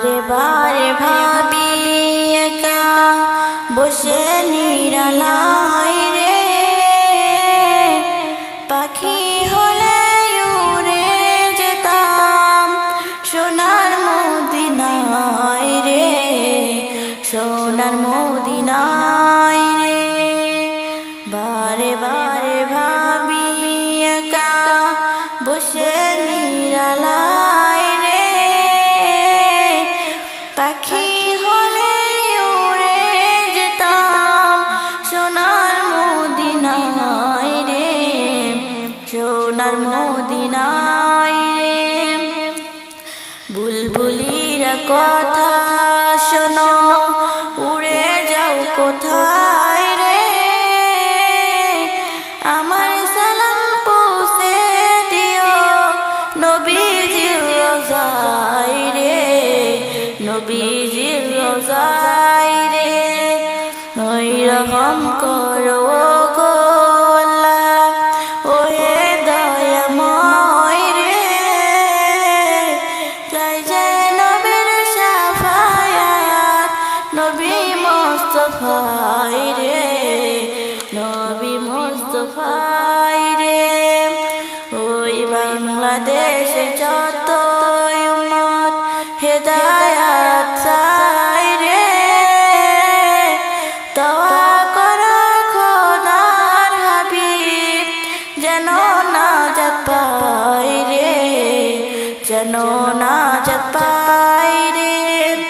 বারে বারে ভাবি একা, বসে নিরালাই রে। পাখি হলে উড়ে যেতাম, সোনার মদিনায় রে, সোনার মদিনায় রে। বারে বারে ভাবি একা, বসে নিরালাই সোনার কথা শোনো, উড়ে যাও কোথায় রে? আমার সালাম পৌঁছে দিও নবীজির রোজাই রে নবীজির রোজাই রে রকম করো নবী মোস্তফাই রে, নবী মোস্তফাই রে। ওই বাংলাদেশে যত উম্মত হেদায়াত চাই রে দোয়া করো খোদার হাবিব, যেন না পাই রে, যেন না পাই রে।